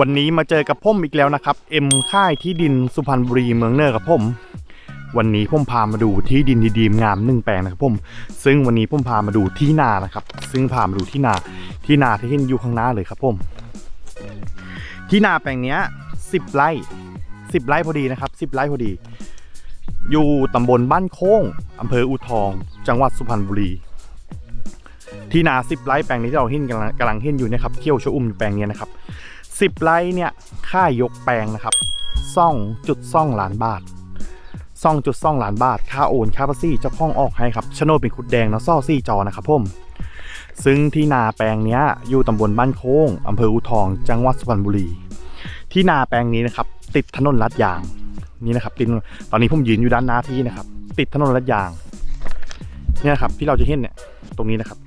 วันนี้มาเจอกับผมอีกแล้วนะครับ เอ็มค่ายที่ดินสุพรรณบุรีเมืองเนอร์กับผม วันนี้ผมพามาดูที่ดินดีๆงามหนึ่งแปลงนะครับผมซึ่งวันนี้ผมพามาดูที่นานะครับ ซึ่งพามาดูที่นาที่นาที่เห็นอยู่ข้างหน้าเลยครับผม ที่นาแปลงนี้สิบไร่สิบไร่พอดีนะครับสิบไร่พอดี อยู่ตำบลบ้านโค้งอำเภออูทอง จังหวัดสุพรรณบุรีที่นาสิบไร่แปลงนี้ที่เราเห็นกำลังกำลังเห็นอยู่เนะครับเขี้ยวชะอุ่มอยู่แปลงนี้นะครับ สิบไร่เนี่ย ค่ายกแปลงนะครับซ่องจุดซ่องล้านบาทซ่องจุดซ่องล้านบาท ค่าโอน ค่าภาษีเจ้าของออกให้ครับโฉนดเป็นคุดแดงนะซ่อซี่จอนะครับผมซึ่งที่นาแปลงนี้อยู่ตำบลบ้านโค้งอำเภออูทอง จังหวัดสุพรรณบุรี ที่นาแปลงนี้นะครับ ติดถนนลาดยางนี่นะครับติดตอนนี้ผมยืนอยู่ด้านหน้าที่นะครับ ติดถนนลาดยางเนี่ยนะครับที่เราจะเห็นเนี่ยตรงนี้นะครับ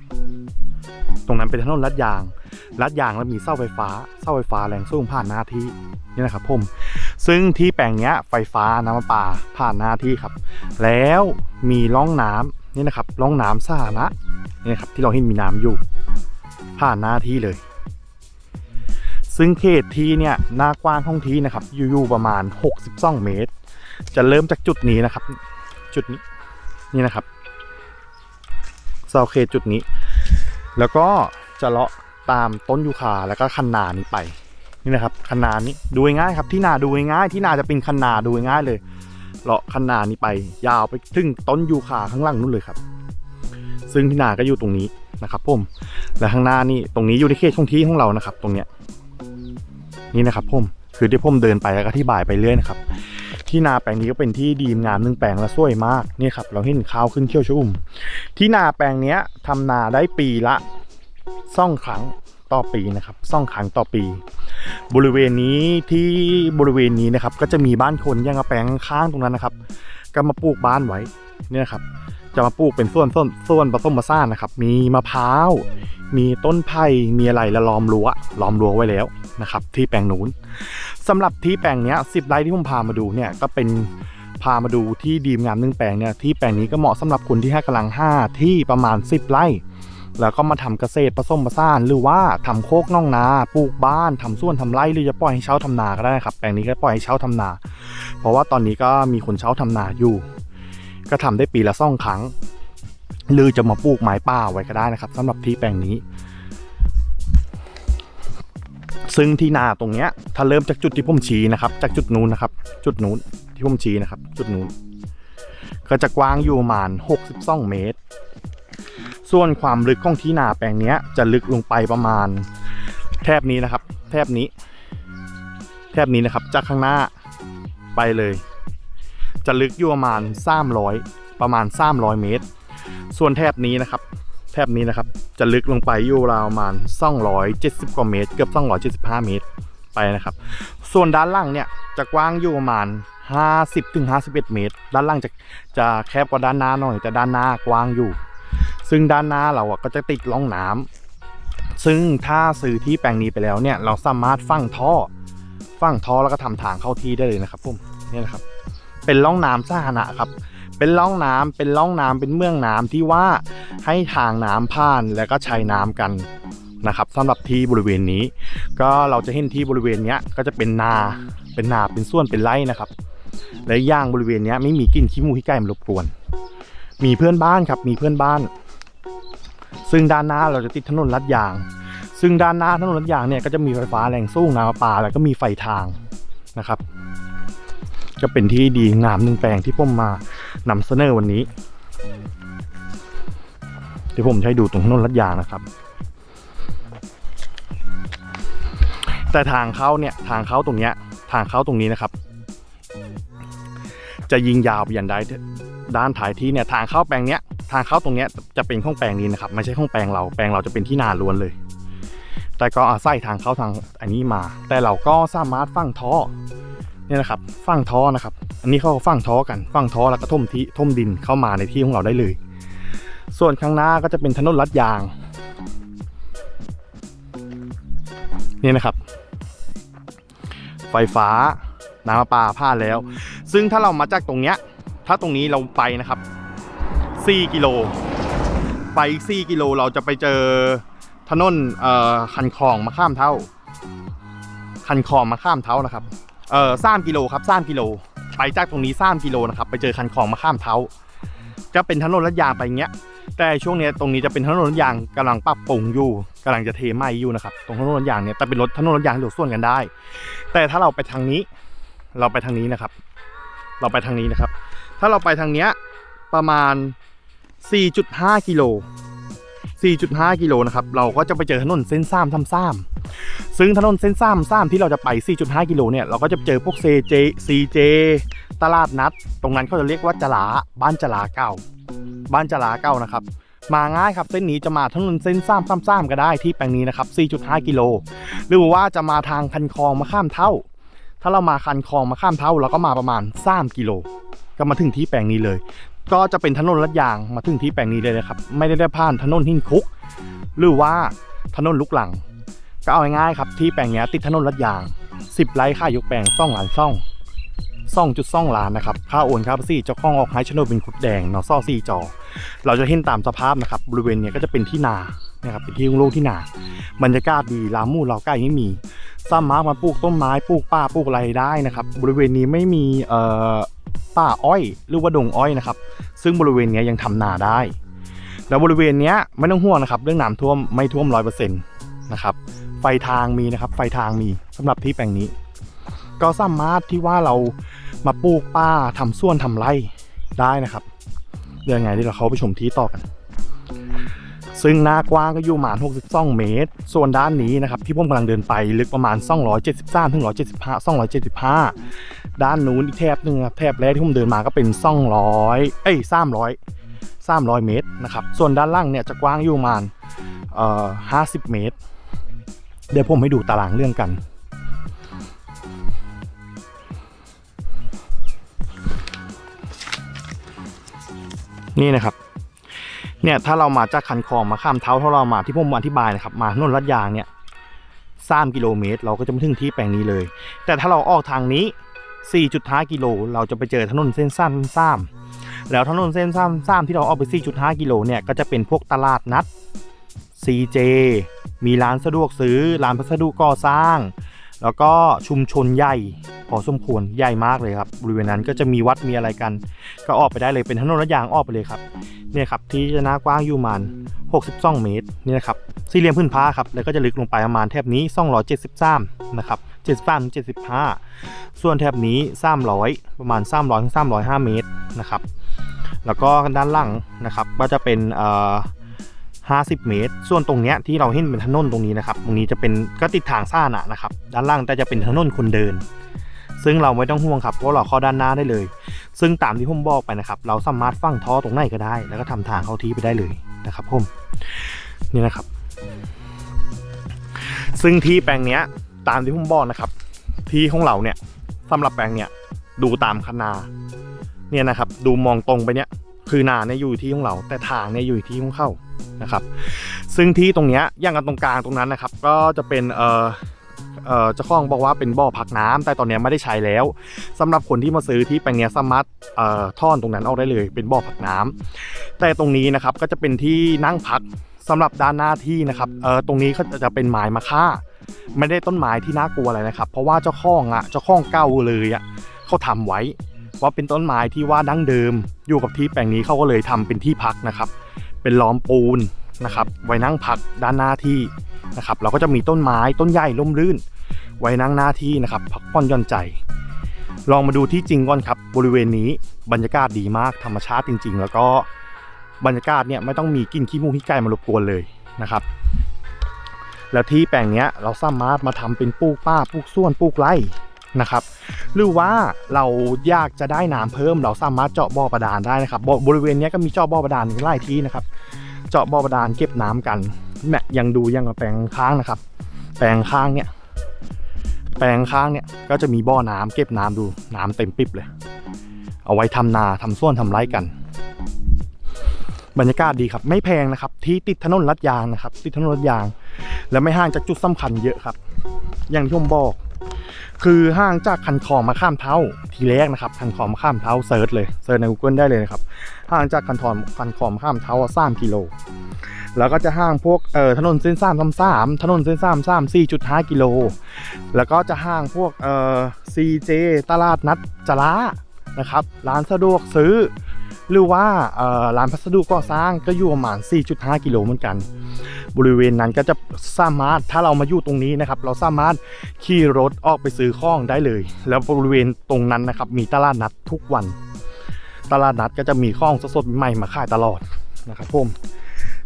ตรงนั้นเป็นถนนลาดยางลาดยางแล้วมีเสาไฟฟ้าเสาไฟฟ้าแรงสูงผ่านหน้าที่นี่นะครับผมซึ่งที่แปลงเนี้ยไฟฟ้าน้ำประปาผ่านหน้าที่ครับ แล้วมีร่องน้ำนี่นะครับร่องน้ำสาธารณะนี่นะครับที่เราเห็นมีน้ำอยู่ ผ่านหน้าที่เลย ซึ่งเขตที่เนี่ยหน้ากว้างของที่นะครับอยู่ๆประมาณ 62 เมตร จะเริ่มจากจุดนี้นะครับ จุดนี้นี่นะครับเสาเขตจุดนี้ แล้วก็จะเลาะตามต้นยูคาแล้วก็คันนานี้ไปนี่นะครับคันนานี้ดูง่ายครับที่นาดูง่ายที่นาจะเป็นคันนาดูง่ายเลยเลาะคันนานี้ไป ยาวไปถึงต้นยูคาข้างล่างนู้นเลยครับ ซึ่งที่นาก็อยู่ตรงนี้นะครับผมและข้างหน้านี่ตรงนี้อยู่ในเขตของที่ของเรานะครับ ตรงเนี้ยนี่นะครับผมคือที่ผมเดินไปแล้วก็อธิบายไปเรื่อยนะครับ ที่นาแปลงนี้ก็เป็นที่ดีงามหนึ่งแปลงและสวยมากนี่ครับ เราเห็นข้าวขึ้นเขี้ยวชุ่ม ที่นาแปลงนี้ทำนาได้ปีละซ่องครั้งต่อปีนะครับซ่องครั้งต่อปี บริเวณนี้ที่บริเวณนี้นะครับ ก็จะมีบ้านคนยังกระแปลงข้างตรงนั้นนะครับ ก็มาปลูกบ้านไว้เนี่ยนะครับ จะมาปลูกเป็นส่วนส่วนส่วนผสมผสานนะครับ มีมะพร้าว มีต้นไผ่มีอะไรและล้อมรั้วล้อมรั้วไว้แล้วนะครับ ที่แปลงนู้นสำหรับที่แปลงเนี้ยสิบไร่ที่ผมพามาดูเนี่ยก็เป็นพามาดูที่ดีมงามนึ่งแปลงเนี่ยที่แปลงนี้ก็เหมาะสำหรับคนที่ให้กำลังห้าที่ประมาณ 10 ไร่ แล้วก็มาทำเกษตรผสมผสานหรือว่าทำโคกน่องนาปลูกบ้านทำสวนทำไร่หรือจะปล่อยให้เช่าทำนาก็ได้ครับแปลงนี้ก็ปล่อยให้เช่าทำนา เพราะว่าตอนนี้ก็มีคนเช่าทำนาอยู่ ก็ทำได้ปีละสองครั้ง หรือจะมาปลูกไม้ป่าไว้ก็ได้นะครับสำหรับที่แปลงนี้ ซึ่งที่นาตรงเนี้ย ถ้าเริ่มจากจุดที่ผมชี้นะครับ จากจุดนู้นนะครับ จุดนู้นที่ผมชี้นะครับ จุดนู้นก็จะกว้างอยู่ประมาณ62 เมตร ส่วนความลึกของที่นาแปลงเนี้ยจะลึกลงไปประมาณ แทบนี้นะครับ แทบนี้ แทบนี้นะครับ จากข้างหน้าไปเลย จะลึกอยู่ประมาณ300ประมาณ 300 เมตร ส่วนแทบนี้นะครับแทบนี้นะครับ จะลึกลงไปอยู่ราวประมาณ 270 กว่าเมตร เกือบ 275 เมตรไปนะครับ ส่วนด้านล่างเนี่ยจะกว้างอยู่ประมาณ 50ถึง51 เมตร ด้านล่างจะจะแคบกว่าด้านหน้าหน่อย แต่ด้านหน้ากว้างอยู่ ซึ่งด้านหน้าเราอะก็จะติดร่องน้ำซึ่งถ้าซื้อที่แปลงนี้ไปแล้วเนี่ยเราสามารถฝังท่อฝังท่อแล้วก็ทำทางเข้าที่ได้เลยนะครับผมนี่นะครับ เป็นร่องน้ำสาธารณะครับ เป็นร่องน้ำเป็นร่องน้ำเป็นเมืองน้ำที่ว่าให้ทางน้ำผ่านแล้วก็ใช้น้ำกันนะครับสำหรับที่บริเวณนี้ ก็เราจะเห็นที่บริเวณเนี้ยก็จะเป็นนาเป็นนาเป็นส่วนเป็นไร่นะครับ และย่างบริเวณเนี้ยไม่มีกลิ่นขี้มูกขี้ไก่มารบกวน มีเพื่อนบ้านครับมีเพื่อนบ้าน ซึ่งด้านหน้าเราจะติดถนนลัดยาง ซึ่งด้านหน้าถนนลัดยางเนี่ยก็จะมีไฟฟ้าแรงสูงน้ำประปาแล้วก็มีไฟทางนะครับ ก็เป็นที่ดีงามหนึ่งแปลงที่ผมมานำเสนอวันนี้ที่ผมใช้ดูตรงถนนลัดยางนะครับ แต่ทางเข้าเนี่ยทางเข้าตรงเนี้ยทางเข้าตรงนี้นะครับ จะยิงยาวไปยันได้ด้านถ่ายที่เนี่ยทางเข้าแปลงเนี้ยทางเข้าตรงเนี้ยจะเป็นข้องแปลงนี้นะครับ ไม่ใช่ข้องแปลงเราแปลงเราจะเป็นที่นาล้วนเลย แต่ก็อาศัยทางเข้าทางอันนี้มา แต่เราก็สามารถฟังท่อ เนี่ยนะครับฟั่งท่อนะครับ อันนี้เขาฟั่งท่อกันฟั่งท่อแล้วก็ท่มที่ท่มดินเข้ามาในที่ของเราได้เลย ส่วนข้างหน้าก็จะเป็นถนนลัดยางนี่นะครับ ไฟฟ้าน้ำประปาผ่าแล้ว ซึ่งถ้าเรามาจากตรงเนี้ย ถ้าตรงนี้เราไปนะครับ 4 กิโล ไปอีก 4 กิโลเราจะไปเจอถนนคันคลองมาข้ามเท่า คันคลองมาข้ามเท้านะครับ เออสามกิโลครับสามกิโล ไปจากตรงนี้สามกิโลนะครับ ไปเจอคันคลองมาข้ามเท้า จะเป็นถนนลาดยางไปเงี้ย แต่ช่วงเนี้ยตรงนี้จะเป็นถนนลาดยางกำลังปรับปรุงอยู่กำลังจะเทใหม่อยู่นะครับ ตรงถนนลาดยางเนี่ยแต่เป็นรถถนนลาดยางเดี๋ยวส่วนกันได้ แต่ถ้าเราไปทางนี้ เราไปทางนี้นะครับ เราไปทางนี้นะครับ ถ้าเราไปทางเนี้ยประมาณ 4.5 กิโล 4.5 กิโลนะครับ เราก็จะไปเจอถนนเส้นซ้ำซ้ำซ้ำซึ่งถนนเส้นซ้ำซ้ำที่เราจะไป 4.5 กิโลเนี่ย เราก็จะเจอพวก CJ CJ ตลาดนัด ตรงนั้นเขาจะเรียกว่าจลาบ้านจลาเก่า บ้านจลาเก่านะครับ มาง่ายครับ เส้นนี้จะมาถนนเส้นซ้ำซ้ำซ้ำก็ได้ที่แปลงนี้นะครับ 4.5 กิโล หรือว่าจะมาทางคันคลองมาข้ามเท่า ถ้าเรามาคันคลองมาข้ามเท่าเราก็มาประมาณ3กิโลก็มาถึงที่แปลงนี้เลย ก็จะเป็นถนนลัดยางมาถึงที่แปลงนี้เลยนะครับ ไม่ได้ได้ผ่านถนนหินคุก หรือว่าถนนลุกหลัง ก็เอาง่ายๆครับที่แปลงนี้ติดถนนลัดยาง 10 ไร่ค่ายกแปลงซ่องหลานซ่องซ่องจุดซ่องล้านนะครับค่าโอนค่าภาษีเจ้าของออกให้โนดเป็นขุดแดงเนาะซ่อสี่จอ เราจะเห็นตามสภาพนะครับบริเวณนี้ก็จะเป็นที่นา นะครับเป็นที่โล่งที่นาบรรยากาศดีลามู่เราใกล้ไม่มีสามารถมาปลูกต้นไม้ปลูกป่าปลูกอะไรได้นะครับ บริเวณนี้ไม่มีเอ่อป่าอ้อย หรือว่าดงอ้อยนะครับ ซึ่งบริเวณนี้ยังทำนาได้ แล้วบริเวณนี้ไม่ต้องห่วงนะครับ เรื่องน้ำท่วมไม่ท่วมร้อยเปอร์เซ็นต์นะครับไฟทางมีนะครับ ไฟทางมีสำหรับที่แปลงนี้ ก็สามารถที่ว่าเรามาปลูกป่าทำส่วนทำไร่ได้นะครับเรื่องไงที่เราเข้าไปชมที่ต่อกัน ซึ่งหน้ากว้างก็อยู่ประมาณ 62 เมตร ส่วนด้านนี้นะครับที่ผมกำลังเดินไปลึกประมาณ 273ถึง175 275 ด้านนู้นอีกแถบหนึงครับแถบแรกที่ผมเดินมาก็เป็น 200 เอ้ย 300 300 เมตรนะครับ ส่วนด้านล่างเนี่ยจะกว้างอยู่ประมาณเอ่อ50 เมตร เดี๋ยวผมให้ดูตารางเรื่องกันนี่นะครับ เนี่ยถ้าเรามาจากคันคลองมาข้ามเท้าถ้าเรามาที่ผมอธิบายนะครับ มาถนนลัดยางเนี่ยสามกิโลเมตร เราก็จะมาถึงที่แปลงนี้เลย แต่ถ้าเราออกทางนี้4.5กิโลเราจะไปเจอถนนเส้นสั้นซ้ำแล้วถนนเส้นซ้ำซ้ำที่เราออกไป 4.5 กิโลเนี่ยก็จะเป็นพวกตลาดนัด CJ มีร้านสะดวกซื้อ ร้านพัสดุก่อสร้าง แล้วก็ชุมชนใหญ่พอสมควรใหญ่มากเลยครับบริเวณนั้นก็จะมีวัดมีอะไรกัน ก็ออกไปได้เลยเป็นถนนระยางออกไปเลยครับ เนี่ยครับที่จะหน้ากว้างอยู่ประมาณ 62 เมตรนี่นะครับสี่เหลี่ยมพื้นผ้าครับแล้วก็จะลึกลงไปประมาณแถบนี้ 273นะครับ73ถึง75 ส่วนแถบนี้ 300 ประมาณ 300ถึง305 เมตรนะครับแล้วก็ด้านล่างนะครับก็จะเป็นเอ่อ50 เมตร ส่วนตรงเนี้ยที่เราเห็นเป็นถนนตรงนี้นะครับ ตรงนี้จะเป็นก็ติดทางซ่านะนะครับ ด้านล่างแต่จะเป็นถนนคนเดิน ซึ่งเราไม่ต้องห่วงครับเพราะเราเข้าด้านหน้าได้เลย ซึ่งตามที่ผมบอกไปนะครับเราสามารถฟังท่อตรงไหนก็ได้ แล้วก็ทำทางเข้าที่ไปได้เลยนะครับผมนี่นะครับ ซึ่งที่แปลงเนี้ยตามที่ผมบอกนะครับ ที่ของเราเนี่ยสำหรับแปลงเนี้ยดูตามคนาเนี่ยนะครับดูมองตรงไปเนี้ยคือนาเนี่ยอยู่ที่ของเรา แต่ทางเนี่ยอยู่ที่ของเขานะครับ ซึ่งที่ตรงเนี้ยอย่างกันตรงกลางตรงนั้นนะครับ ก็จะเป็นเอ่อ เอ่อเจ้าของบอกว่าเป็นบ่อพักน้ำแต่ตอนนี้ไม่ได้ใช้แล้วสำหรับคนที่มาซื้อที่แปลงนี้สามารถเอ่อท่อนตรงนั้นออกได้เลย เป็นบ่อพักน้ำแต่ตรงนี้นะครับก็จะเป็นที่นั่งพักสำหรับด้านหน้าที่นะครับเอ่อตรงนี้เขาจะเป็นไม้มะค่าไม่ได้ต้นไม้ที่น่ากลัวอะไรนะครับ เพราะว่าเจ้าของอะเจ้าของเก่าเลยอะเขาทำไว้ว่าเป็นต้นไม้ที่ว่าดั้งเดิม อยู่กับที่แปลงนี้เขาก็เลยทำเป็นที่พักนะครับ เป็นล้อมปูนนะครับไว้นั่งพักด้านหน้าที่นะครับเราก็จะมีต้นไม้ต้นใหญ่ร่มรื่น ไว้นั่งหน้าที่นะครับพักผ่อนหย่อนใจ ลองมาดูที่จริงก่อนครับบริเวณนี้บรรยากาศดีมากธรรมชาติจริง ๆ แล้วก็บรรยากาศเนี่ยไม่ต้องมีกลิ่นขี้มูกขี้ไก่มารบกวนเลยนะครับ แล้วที่แปลงเนี้ยเราสามารถมาทำเป็นปลูกป้าปลูกส่วนปลูกไร่นะครับ หรือว่าเราอยากจะได้น้ำเพิ่ม เราสามารถเจาะบ่อบาดาลได้นะครับบบริเวณเนี้ยก็มีเจาะบ่อบาดาลหลายที่นะครับ เจาะบ่อบาดาลเก็บน้ำกันแมยังดูยังกับแปลงข้างนะครับ แปลงข้างเนี่ย แปลงข้างเนี่ยก็จะมีบ่อน้ำเก็บน้ำดูน้ำเต็มปิบเลย เอาไว้ทำนาทำส่วนทำไร่กัน บรรยากาศดีครับ ไม่แพงนะครับ ที่ติดถนนลัดยางนะครับ ติดถนนลัดยาง แล้วไม่ห่างจากจุดสำคัญเยอะครับ อย่างที่ผมบอกคือห่างจากคันคองมาข้ามเท้าทีแรกนะครับ คันคองมาข้ามเท้าเซิร์ชเลยเซิร์ชใน Google ได้เลยนะครับ ห่างจากคันคลองคันคอมข้ามเท้าสามกิโล แล้วก็จะห่างพวกเอ่อถนนเส้นสามสามสามถนนเส้นสามสามสี่จุดห้ากิโล แล้วก็จะห่างพวกเอ่อซีเจตลาดนัดจระนะครับ ร้านสะดวกซื้อ หรือว่าเอ่อร้านพัสดุก่อสร้างก็อยู่ประมาณ 4.5 กิโลเหมือนกัน บริเวณนั้นก็จะสามารถถ้าเรามาอยู่ตรงนี้นะครับ เราสามารถขี่รถออกไปซื้อข้องได้เลย แล้วบริเวณตรงนั้นนะครับ มีตลาดนัดทุกวัน ตลาดนัดก็จะมีข้องสดๆใหม่มาขายตลอดนะครับผม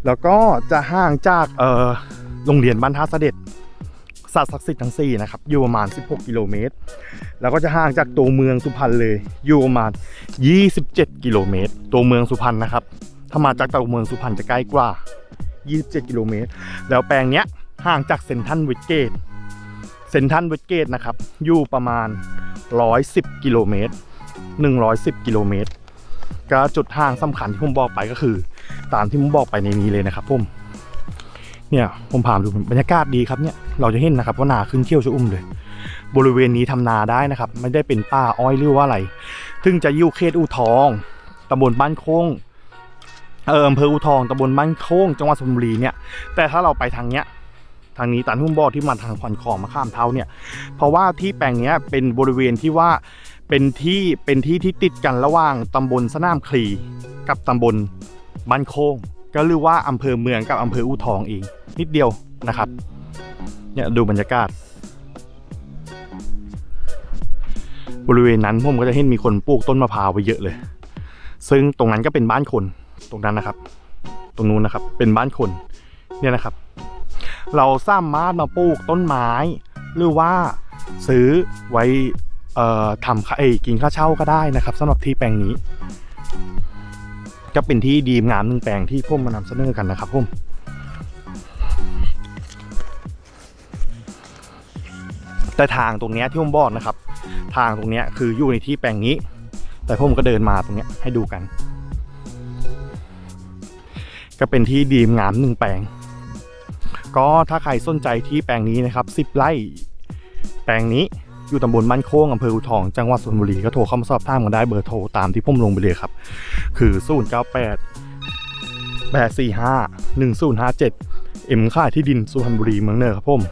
แล้วก็จะห่างจากโรงเรียนบ้านท่าเสด็จสัตว์ศักดิ์สิทธิ์ทั้ง4นะครับอยู่ประมาณ 16 กิโลเมตร แล้วก็จะห่างจากตัวเมืองสุพรรณเลยอยู่ประมาณ 27 กิโลเมตร ตัวเมืองสุพรรณนะครับ ถ้ามาจากตัวเมืองสุพรรณจะใกล้กว่า 27 กิโลเมตร แล้วแปลงเนี้ยห่างจากเซนทรันเวสเกตเซนทรันเวสเกตนะครับอยู่ประมาณ 110 กิโลเมตร 110 กิโลเมตร ก็จุดห่างสำคัญที่ผมบอกไปก็คือ ตามที่ผมบอกไปในนี้เลยนะครับผมเนี่ยผมผ่านดูบรรยากาศดีครับเนี่ยเราจะเห็นนะครับว่านาขึ้นเที่ยวชะอุ่มเลย บริเวณนี้ทำนาได้นะครับ ไม่ได้เป็นป่าอ้อยหรือว่าอะไรถึงจะยู่เขตอู่ทองตำบลบ้านโค้งเอออำเภออู่ทองตำบลบ้านโค้งจังหวัดสุพรรณบุรีเนี่ย แต่ถ้าเราไปทางเนี้ยทางนี้ตามที่มบอกที่มาทางผ่อนคลองมาข้ามเท้าเนี่ย เพราะว่าที่แปลงเนี้ยเป็นบริเวณที่ว่า เป็นที่เป็นที่ที่ติดกันระหว่างตำบลสนามคลีกับตำบลบ้านโค้งก็เรียกว่าอำเภอเมืองกับอำเภออู่ทองเอง นิดเดียวนะครับเนี่ยดูบรรยากาศ บริเวณนั้นผมก็จะเห็นมีคนปลูกต้นมะพร้าวไว้เยอะเลย ซึ่งตรงนั้นก็เป็นบ้านคนตรงนั้นนะครับ ตรงนู้นนะครับเป็นบ้านคนเนี่ยนะครับ เราสามารถมาปลูกต้นไม้ หรือว่าซื้อไว้ เอ่อทำค่าเอยกินค่าเช่าก็ได้นะครับสำหรับที่แปลงนี้ ก็เป็นที่ดีงามหนึ่งแปลงที่ผมมานำเสนอกันนะครับผมแต่ทางตรงนี้ที่ผมบอกนะครับ ทางตรงนี้คืออยู่ในที่แปลงนี้ แต่ผมก็เดินมาตรงนี้ให้ดูกัน ก็เป็นที่ดีงามหนึ่งแปลง ก็ถ้าใครสนใจที่แปลงนี้นะครับ10ไร่แปลงนี้ อยู่ตำบลบ้านโค้งอำเภออูทองจังหวัดสุพรรณบุรีก็โทรเข้ามาสอบถามกันได้เบอร์โทรตามที่ผมลงไปเลยครับ คือ 0 9 8 8 4 5 1 0 5 7 เอ็มค่ายที่ดินสุพรรณบุรีเมืองเนอร์ครับผม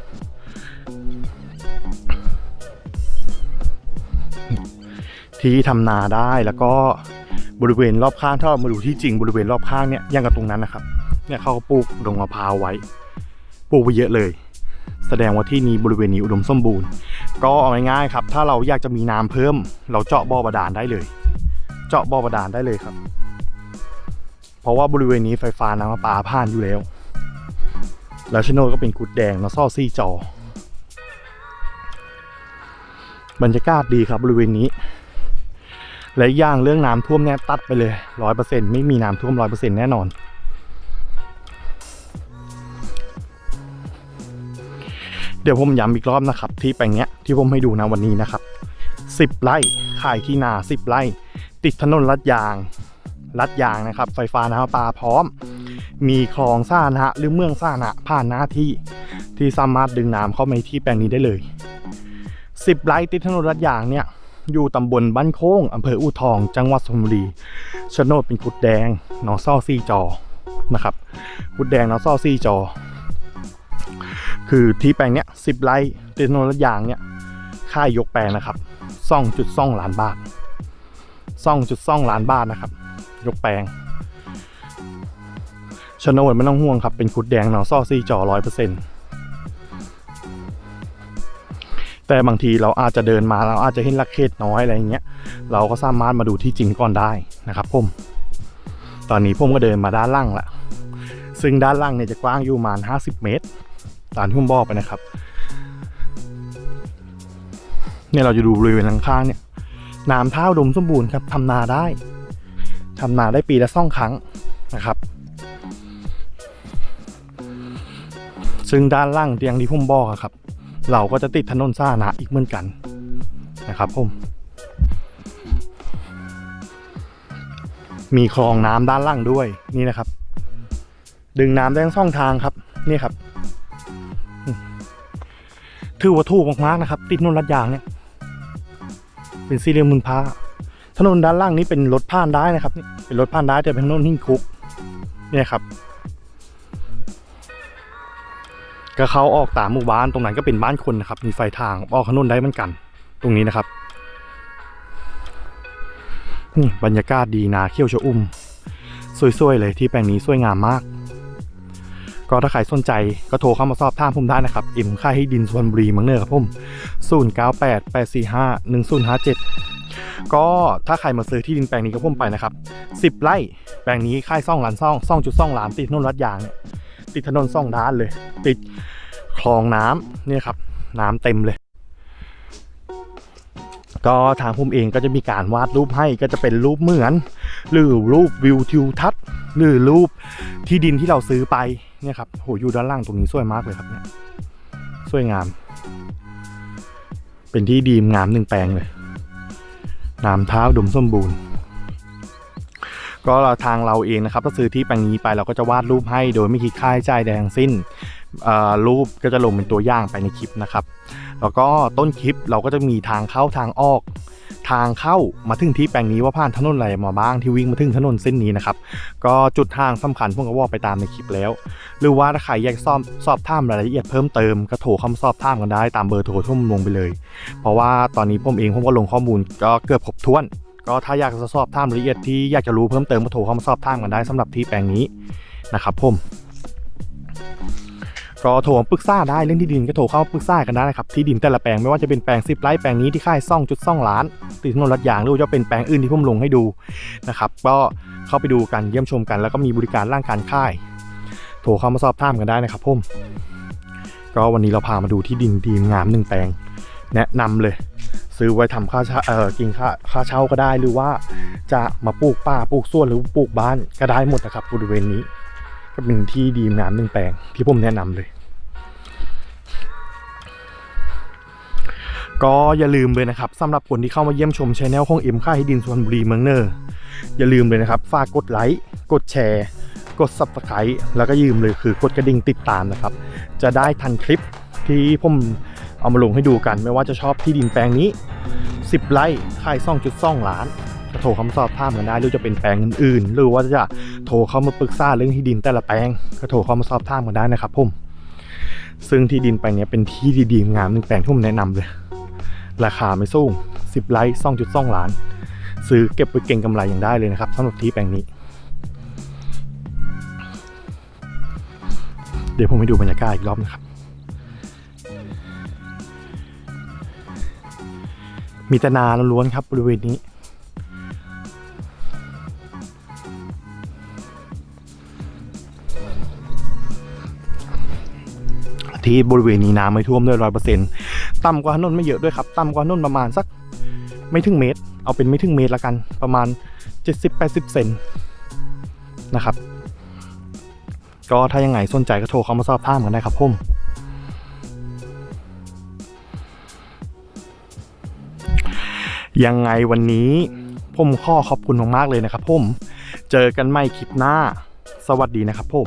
ที่ทำนาได้แล้วก็บริเวณรอบข้างถ้าเรามาดูที่จริงบริเวณรอบข้างเนี่ยย่างกับตรงนั้นนะครับ เนี่ยเขาก็ปลูกดงมะพร้าวไว้ ปลูกไว้เยอะเลย แสดงว่าที่นี้บริเวณนี้อุดมสมบูรณ์ ก็เอาง่ายๆครับ ถ้าเราอยากจะมีน้ำเพิ่ม เราเจาะบ่อบาดาลได้เลย เจาะบ่อบาดาลได้เลยครับ เพราะว่าบริเวณนี้ไฟฟ้าน้ำประปาผ่านอยู่แล้ว แล้วชโนดก็เป็นกุดแดงแล้วซ่อซี่จอ บรรยากาศดีครับบริเวณนี้ และอย่างเรื่องน้ำท่วมเนี่ยตัดไปเลยร้อยเปอร์เซ็นต์ไม่มีน้ำท่วมร้อยเปอร์เซ็นต์แน่นอน เดี๋ยวผมย้ำอีกรอบนะครับที่แปลงเนี้ยที่ผมให้ดูนะวันนี้นะครับ10ไร่ขายที่นา 10ไร่ติดถนนลัดยางลัดยางนะครับ ไฟฟ้าน้ำประปาพร้อม มีคลองสาธารณะหรือเมืองสาธารณะผ่านหน้าที่ที่สามารถดึงน้ำเข้ามาที่แปลงนี้ได้เลย 10ไร่ติดถนนลัดยางเนี่ยอยู่ตำบลบ้านโค้งอำเภออู่ทอง จังหวัดสุพรรณบุรีโนดเป็นกุดแดงหนองซ่อซี่จอนะครับกุดแดงหนองซ่อซี่จอ คือที่แปลงเนี้ยสิบไร่ติดถนนลัดยางเนี่ยค่ายกแปลงนะครับซ่องจุดซ่องล้านบาทซ่องจุดซ่องล้านบาทนะครับ ยกแปลงโนดไม่ต้องห่วงครับ เป็นกุดแดงหนอซ่อซี่จอร้อยเปอร์เซ็นต์แต่บางทีเราอาจจะเดินมาเราอาจจะเห็นลักเขตน้อยอะไรอย่างเงี้ย เราก็สามารถมาดูที่จริงก่อนได้นะครับผมตอนนี้ผมก็เดินมาด้านล่างละซึ่งด้านล่างเนี่ยจะกว้างอยู่ประมาณ 50 เมตร ตามที่ผมบอกไปนะครับ เนี่ยเราจะดูบริเวณข้างๆเนี่ยน้ำท่าดมสมบูรณ์ครับทำนาได้ทำนาได้ปีละสองครั้งนะครับ ซึ่งด้านล่างอย่างที่ผมบอกอครับ เราก็จะติดถนนสาธารณะอีกเหมือนกันนะครับผมมีคลองน้ำด้านล่างด้วยนี่นะครับ ดึงน้ำได้ทั้งสองทางครับ นี่ครับ ถือว่าถูกมากๆนะครับ ติดนนลัดยางเนี่ย เป็นสี่เหลี่ยมมุนพาถนนด้านล่างนี้เป็นรถผ่านได้นะครับนี่เป็นรถผ่านได้แต่เป็นถนนหิ้งคุก เนี่ยครับ ก็เขาออกตามหมู่บ้านตรงนั้นก็เป็นบ้านคนนะครับ มีไฟทางออกถนนได้เหมือนกัน ตรงนี้นะครับนี่บรรยากาศดีนาเขี้ยวชะอุ่ม สวยๆเลยที่แปลงนี้สวยงามมาก ก็ถ้าใครสนใจก็โทรเข้ามาสอบถามผมได้นะครับเอ็มค่ายให้ดินสุพรรณบุรีมืองเนอร์ครับผม098 845 1057 ก็ถ้าใครมาซื้อที่ดินแปลงนี้ก็ผมไปนะครับ 10 ไร่แปลงนี้ค่ายซ่องล้านซ่องซ่องจุดซ่องล้านติดถนนรัดยางเนี่ยติดถนนซ่องด้านเลย ติดคลองน้ำเนี่ยครับ น้ำเต็มเลย ก็ทางผมเองก็จะมีการวาดรูปให้ก็จะเป็นรูปเหมือน หรือรูปวิวทิวทัศน์หรือรูปที่ดินที่เราซื้อไป เนี่ยครับโหอยู่ด้านล่างตรงนี้สวยมากเลยครับเนี่ยสวยงาม เป็นที่ดีมงามหนึ่งแปลงเลยน้ำเท้าอุดมสมบูรณ์ ก็เราทางเราเองนะครับถ้าซื้อที่แปลงนี้ไปเราก็จะวาดรูปให้โดยไม่คิดค่าใช้จ่ายใดทั้งสิ้นรูปก็จะลงเป็นตัวอย่างไปในคลิปนะครับ แล้วก็ต้นคลิปเราก็จะมีทางเข้าทางออก ทางเข้ามาถึงที่แปลงนี้ว่าผ่านถนนอะไรมาบ้างที่วิ่งมาถึงถนนเส้นนี้นะครับ ก็จุดทางสำคัญพวกก็ว่าไปตามในคลิปแล้ว หรือว่าถ้าใครอยากสอบสอบถามรายละเอียดเพิ่มเติมก็โทรเข้ามาสอบถามกันได้ตามเบอร์โทรที่ผมลงไปเลย เพราะว่าตอนนี้ผมเองผมก็ลงข้อมูลก็เกือบครบถ้วนก็ถ้าอยากจะสอบถามรายละเอียดที่อยากจะรู้เพิ่มเติมก็โทรเข้ามาสอบถามกันได้สำหรับที่แปลงนี้นะครับผม ก็โทรปรึกษาได้เรื่องที่ดินก็โทรเข้าปรึกษากันได้นะครับที่ดินแต่ละแปลงไม่ว่าจะเป็นแปลง10ไร่แปลงนี้ที่ค่ายซ่องจุดซ่องล้านติดถนนรัดยางหรือว่าจะเป็นแปลงอื่นที่ผมลงให้ดูนะครับก็เข้าไปดูกันเยี่ยมชมกัน แล้วก็มีบริการร่างการค่าย โทรเข้ามาสอบถามกันได้นะครับผมก็วันนี้เราพามาดูที่ดินดีงามหนึ่งแปลง แนะนำเลย ซื้อไว้ทำค่าเช่าเออกินค่าค่าเช่าก็ได้หรือว่าจะมาปลูกป่าปลูกสวนหรือปลูกบ้านก็ได้หมดนะครับบริเวณนี้ ก็เป็นที่ดีงามหนึ่งแปลงที่ผมแนะนำเลย ก็อย่าลืมเลยนะครับสำหรับคนที่เข้ามาเยี่ยมชมช anel ของเอ็มค่ายที่ดินสุพรรณบุรีเมืองเนอร์อย่าลืมเลยนะครับฝากกดไลค์กดแชร์กด subscribe แล้วก็ยืมเลยคือกดกระดิ่งติดตามนะครับ จะได้ทันคลิปที่ผมเอามาลงให้ดูกัน ไม่ว่าจะชอบที่ดินแปลงนี้ 10 ไร่ค่ายซ่องจุดซ่องล้าน โทรเข้ามาสอบถามกันได้หรือจะเป็นแปลงอื่นๆ หรือว่าจะโทรเข้ามาปรึกษาเรื่องที่ดินแต่ละแปลงก็โทรเข้ามาสอบถามกันได้นะครับผมซึ่งที่ดินแปลงเนี้ยเป็นที่ดีๆงามหนึ่งแปลงที่ผมแนะนำเลย ราคาไม่สูง10ไร่ซ่องจุดซ่องล้าน ซื้อเก็บไปเก่งกำไรอย่างได้เลยนะครับสำหรับที่แปลงนี้ เดี๋ยวผมไปดูบรรยากาศอีกรอบนะครับ มีแต่นาล้วนๆครับบริเวณนี้ ที่บริเวณนี้น้ำไม่ท่วมด้วยร้อยเปอร์เซ็นต์ต่ำกว่าถนนไม่เยอะด้วยครับ ต่ำกว่าถนนประมาณสักไม่ถึงเมตร เอาเป็นไม่ถึงเมตรละกัน ประมาณ 70-80 เซนนะครับ ก็ถ้ายังไงสนใจก็โทรเข้ามาสอบถามกันได้ครับผมยังไงวันนี้ผมข้อขอบคุณมากๆเลยนะครับผม เจอกันใหม่คลิปหน้า สวัสดีนะครับผม